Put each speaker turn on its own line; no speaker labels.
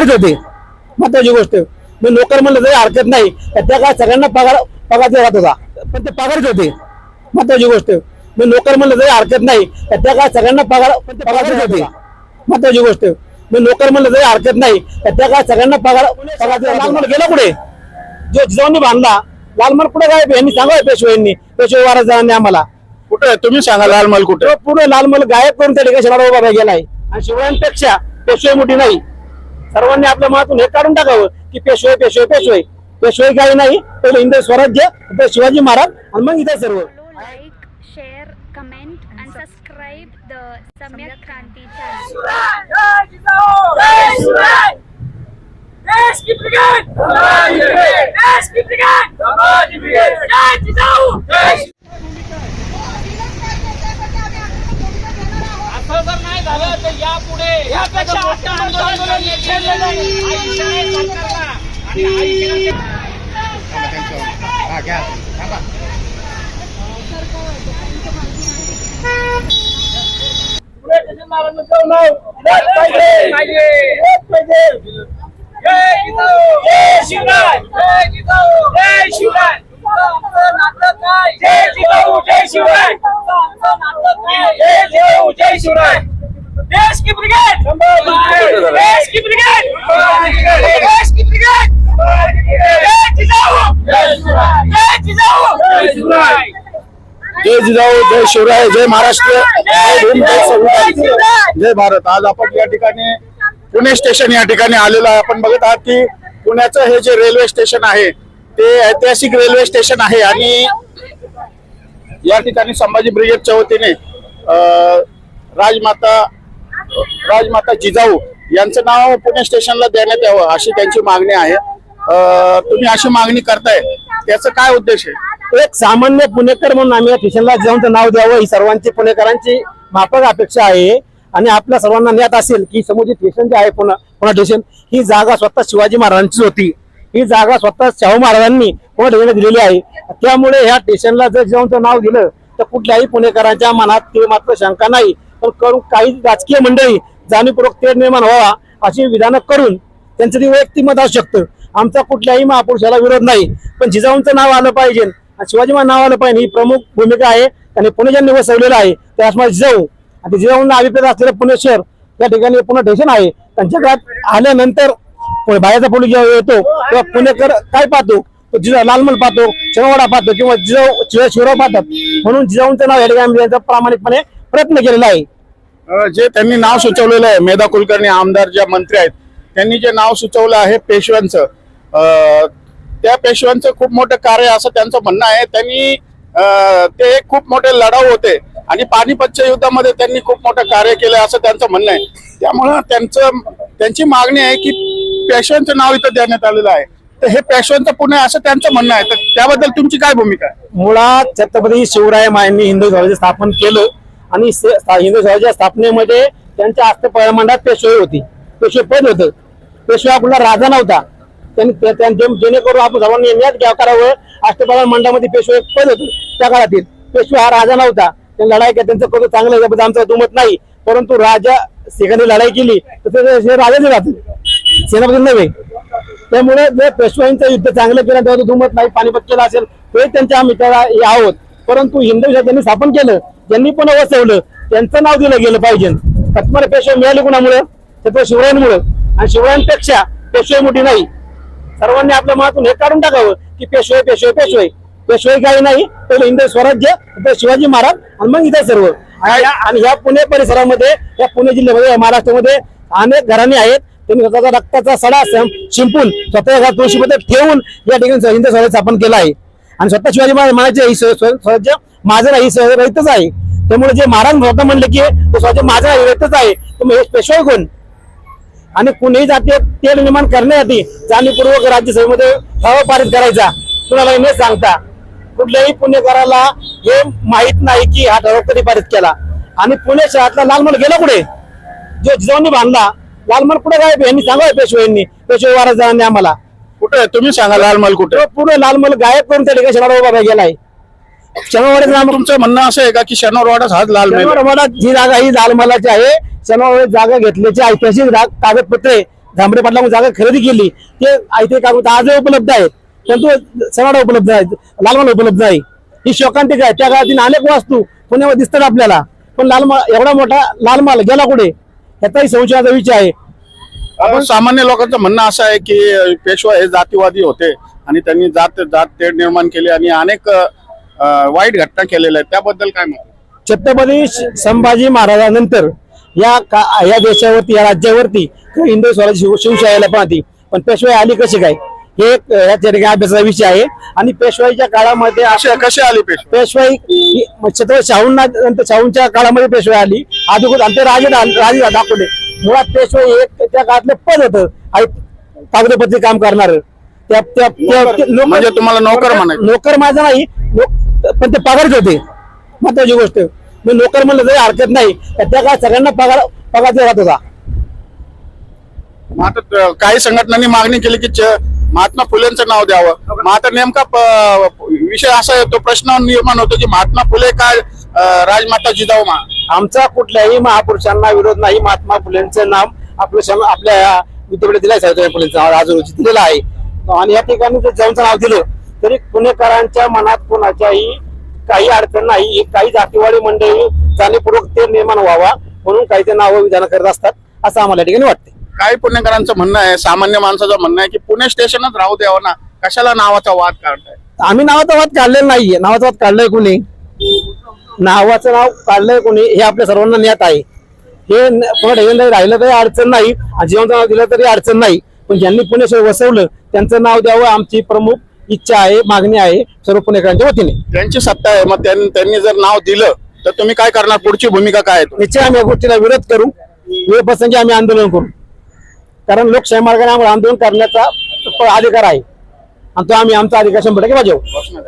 पगारच होते. महत्वाची गोष्ट. मी नोकर म्हणलं तरी हरकत नाही. त्या काय सगळ्यांना पगार पगार देत होता. पण ते पगारच होते. महत्वाची गोष्ट. मी नोकर म्हणलं तरी हरकत नाही. त्या काय सगळ्यांना पगार पण ते पगारच होते. महत्वाची गोष्ट. मी नोकर म्हणलं तरी हरकत नाही. त्या काय सगळ्यांना पगार पगार गेला पुढे जो जिजाऊंनी बांधला. लालमल कुठे काय यांनी सांगा पेशव्यांनी पेशवे वारस जाणार आम्हाला.
कुठे? तुम्ही सांगा लालमल कुठे?
पूर्ण लालमल गायब करून त्या ठिकाणी शरद बाबा गेलाय. आणि शिवरायांपेक्षा पेशवे मोठी नाही. सर्वांनी आपल्या मनातून हे काढून टाकावं की पेशवे पेशवे पेशवे पेशवे काही नाही पहिले हिंदू स्वराज्य शिवाजी महाराज आणि मग इथे सर्व
Follow, like, share, comment, and subscribe the Samyak Kranti channel.
देश की ब्रिगेड देश की ब्रिगेड जय जिजाऊ असं जर नाही झालं तर यापुढे यापेक्षा मोठं आंदोलन शिवराय जय शिवराय नातं काय जय जिजाऊ जय शिवराय नातं काय जय जिजाऊ जय शिवराय देश की ब्रिगेड देश की ब्रिगेड देश की ब्रिगेड जय जिजाऊ जय शिवराय जय जिजाऊ जय शिवराय
जय जिजाऊ! जय शिवराय जय महाराष्ट्र जय भीम जय संविधान जय भारत. आज आपण या ठिकाणी पुणे स्टेशन या ठिकाणी आलेलो आहे. आपण बघत आहात की पुण्याचं हे जे रेल्वे स्टेशन आहे ते ऐतिहासिक रेल्वे स्टेशन आहे आणि या ठिकाणी संभाजी ब्रिगेडच्या वतीने राजमाता राजमाता जिजाऊ यांचं नाव पुणे स्टेशनला देण्यात यावं अशी त्यांची मागणी आहे. तुम्ही अशी मागणी करताय. त्याचं काय उद्देश आहे?
एक सामान्य पुणेकर म्हणून आम्ही या स्टेशनला जाऊन नाव द्यावं ही सर्वांची पुणेकरांची माफक अपेक्षा आहे. आणि आपल्या सर्वांना ज्ञात असेल की समोर स्टेशन जे आहे पुणे पुणे स्टेशन ही जागा स्वतः शिवाजी महाराजांचीच होती. ही जागा स्वतः शाहू महाराजांनी पुणे स्टेशनला दिलेली आहे. त्यामुळे ह्या स्टेशनला जर जाऊन नाव दिलं तर कुठल्याही पुणेकरांच्या मनात ते मात्र शंका नाही. पण करून काही राजकीय मंडळी जाणीवपूर्वक तेढ निर्माण व्हावा अशी विधानं करून त्यांचं ते वैयक्तिक मत असू शकतं. आमचा कुठल्याही महापुरुषाला विरोध नाही. पण जिजाऊंचं नाव आलं पाहिजे आणि शिवाजी नाव आलं पाहिजे ही प्रमुख भूमिका आहे. आणि पुणे ज्यांनी वसवलेलं आहे ते जिजाऊ. आणि जिजाऊंना अभिप्रेत असलेलं पुणे शहर या ठिकाणी पुन्हा स्टेशन आहे. त्यांच्या काळात आल्यानंतर बाहेरचा पोलीस जेव्हा येतो तेव्हा पुणेकर काय पाहतो? जिजा लालमल पाहतो चिरवाडा पाहतो किंवा जिजाऊ शिव- शिवराव पाहतात. म्हणून जिजाऊंचं नाव या ठिकाणी यांचा प्रामाणिकपणे प्रयत्न केलेला आहे.
जे त्यांनी नाव सुचवलेलं आहे मेधा कुलकर्णी आमदार ज्या मंत्री आहेत त्यांनी जे नाव सुचवलं आहे पेशव्यांचं त्या पेशव्यांचं खूप मोठं कार्य असं त्यांचं म्हणणं आहे. त्यांनी ते एक खूप मोठे लढाऊ होते आणि पानिपतच्या युद्धामध्ये त्यांनी खूप मोठं कार्य केलं असं त्यांचं म्हणणं आहे. त्यामुळं त्यांचं त्यांची मागणी आहे की पेशव्यांचं नाव इथं देण्यात आलेलं आहे. तर हे पेशवंत पुणे असं त्यांचं म्हणणं आहे. तर त्याबद्दल तुमची काय भूमिका आहे?
मुळात छत्रपती शिवराय मायांनी हिंदू स्वराज्य स्थापन केलं आणि हिंदू स्वराज्य स्थापनेमध्ये त्यांच्या हस्तपळमंडात पेशवे होती. पेशवे पद होतं. पेशवा आपला राजा नव्हता. त्यांनी जेणेकरून आपण सर्वांनी न्यात करावं. अष्टपळा मंडळामध्ये पेशवे पद होतं. त्या काळातील पेशवे हा राजा नव्हता. त्यांनी लढाई केली. त्यांचं कधी चांगलं याबद्दल आमचं दुमत नाही. परंतु राजा सेकंदी लढाई केली. तर राजाच राहतील सेनापती नव्हे. त्यामुळे जे पेशवाईंचं युद्ध चांगलं केलं तेव्हा दुमत नाही पाणीपत केलं असेल ते त्यांच्या आम्ही हे आहोत. परंतु हिंदू देशात ज्यांनी स्थापन केलं ज्यांनी पण वसवलं त्यांचं नाव दिलं गेलं पाहिजे. तत्पर पेशवे मिळाले कुणामुळे? तर शिवरायांमुळे. आणि शिवरायांपेक्षा पेशवे मोठी नाही. सर्वांनी आपल्या मनातून हे काढून टाकावं की पेशवे पेशवे पेशवे. पेशवे काही नाही पहिले हिंदू स्वराज्य तर शिवाजी महाराज आणि मग इथे सर्व. या- आणि ह्या पुणे परिसरामध्ये या पुणे जिल्ह्यामध्ये महाराष्ट्रामध्ये अनेक घराणे आहेत. त्यांनी स्वतःचा रक्ताचा सडा शिंपून स्वतः तुळशीमध्ये ठेवून या ठिकाणी हिंदू स्वराज्य स्थापन केलं आहे. आणि स्वतः शिवाजी महाराज ही स्वराज्य माझं नाही रहितच आहे. त्यामुळे जे महाराज स्वतः म्हणले की तो स्वराज्य माझं रहितच आहे. तर हे स्पेशल कोण? आणि कुणीही जाते तेल निर्माण करण्यासाठी जाणीवपूर्वक राज्यसभेमध्ये ठराव पारित करायचा. कुणाला न सांगता कुठल्याही पुणेकराला हे माहीत नाही की हा ठराव कधी पारित केला. आणि पुणे शहरातला लालमल गेला कुठे? जो जिजाऊंनी बांधला लालमल कुठे काय यांनी सांगा पेशव्यांनी पेशवे वारसदारांनी आम्हाला.
कुठे? तुम्ही सांगा लालमल कुठे?
पूर्ण लालमल गायब करून त्या ठिकाणी शनिवार बाबा गेलाय शनिवारी
तुमचं म्हणणं असं आहे का की शनिवारवाडाच हाच लाल महल आहे?
शनिवार जी जागा ही लालमलाची आहे. शनिवार जागा घेतल्याची ऐतिहासिक कागदपत्रे झांबरे पाटलाकडून जागा खरेदी केली. ते इथे कागद आज उपलब्ध आहेत. परंतु सवाडा उपलब्ध आहे. लालमाल उपलब्ध आहे. ही शोकांतिक आहे. त्या काळातील अनेक वस्तू पुण्यामध्ये दिसतात आपल्याला. पण लालमाल एवढा मोठा लालमाल गेला कुठे? याचाही संशयाचा विषय आहे.
आपण सामान्य लोकांचं म्हणणं असं आहे की पेशवा हे जातीवादी होते आणि त्यांनी जात जात तेढ निर्माण केली आणि अनेक वाईट घटना केलेल्या आहेत. त्याबद्दल काय मत
छत्रपती संभाजी महाराजांनंतर या का या देशावरती या राज्यावरती हिंदू स्वराज्य शिव शिवशाहीला पाहती पण पेशवाई आली कशी काय? हे या ठिकाणी अभ्यासाचा विषय आहे. आणि पेशवाईच्या काळामध्ये
असे कसे आले पेशवा
पेशवाई ही छत्रपती शाहूंना नंतर शाहूंच्या काळामध्ये पेशवाई आली. आणि ते राजे राजे दाखवले. मुळात पेशवाई एक त्या काळातलं पद होतं. आणि कागदपत्री काम करणार. त्या
म्हणजे तुम्हाला नोकर.
नोकर माझा नाही. पण ते पगारच होते. महत्वाची गोष्ट. मी नोकर म्हणलं तरी हरकत नाही. त्या काळात सगळ्यांना पगार पगार जात होता.
आता काही संघटनांनी मागणी केली की महात्मा फुलेंचं नाव द्यावं. मग आता नेमका विषय असा येतो प्रश्न निर्माण होतो की महात्मा फुले काय राजमाता जिजाऊ मा?
आमचा कुठल्याही महापुरुषांना विरोध नाही. महात्मा फुलेंचं सम- आपल्या विद्यापीठात दिलं आहे सावित्रीबाई फुलेंचं नाव राजूरची दिलेलं आहे. आणि या ठिकाणी जर ज्यांचं नाव दिलं तरी पुणेकरांच्या मनात कोणाच्याही काही अडचण नाही. काही जातीवाडी मंडळी जाणीवपूर्वक ते निर्माण व्हावा म्हणून काही ते नावं विधान करत असतात असं आम्हाला ठिकाणी वाटते
काही पुणेकरांचं म्हणणं आहे सामान्य माणसाचं म्हणणं आहे की पुणे स्टेशनच राहू द्यावं ना. कशाला नावाचा वाद काढताय?
आम्ही नावाचा वाद काढलेला नाहीये. नावाचा वाद काढलाय कोणी? नावाचं नाव काढलंय कोणी? हे आपल्या सर्वांना ज्ञात आहे. हे ठिकाणी राहिलं तरी अडचण नाही जिवंत नाव दिलं तरी अडचण नाही. पण ज्यांनी पुणे शहर वसवलं त्यांचं नाव द्यावं आमची प्रमुख इच्छा आहे मागणी आहे सर्व पुणेकरांच्या वतीने.
त्यांची सत्ता आहे मग त्यां- त्यांनी जर नाव दिलं तर तुम्ही काय करणार? पुढची भूमिका काय?
निश्चय आम्ही या गोष्टीला विरोध करू. वेळ प्रसंगी आम्ही आंदोलन करू. कारण लोकशाही मार्गाने आम्हाला आंदोलन करण्याचा अधिकार आहे. आणि तो आम्ही आमचा अधिकार शंभर टक्के बजावू.
घोषणा